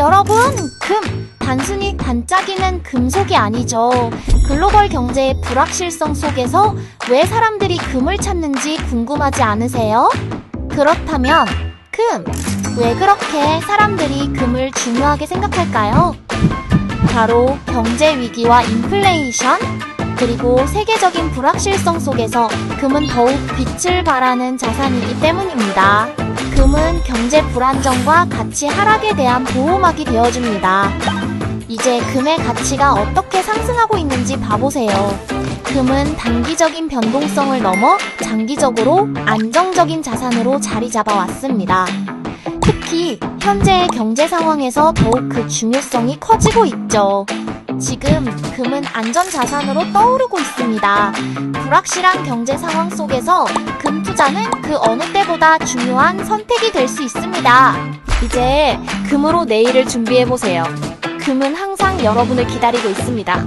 여러분, 금! 단순히 반짝이는 금속이 아니죠. 글로벌 경제의 불확실성 속에서 왜 사람들이 금을 찾는지 궁금하지 않으세요? 그렇다면, 금! 왜 그렇게 사람들이 금을 중요하게 생각할까요? 바로 경제 위기와 인플레이션, 그리고 세계적인 불확실성 속에서 금은 더욱 빛을 발하는 자산이기 때문입니다. 금은 경제 불안정과 가치 하락에 대한 보호막이 되어줍니다. 이제 금의 가치가 어떻게 상승하고 있는지 봐보세요. 금은 단기적인 변동성을 넘어 장기적으로 안정적인 자산으로 자리 잡아왔습니다. 특히 현재의 경제 상황에서 더욱 그 중요성이 커지고 있죠. 지금 금은 안전 자산으로 떠오르고 있습니다. 불확실한 경제 상황 속에서 금 투자는 그 어느 때보다 중요한 선택이 될 수 있습니다. 이제 금으로 내일을 준비해 보세요. 금은 항상 여러분을 기다리고 있습니다.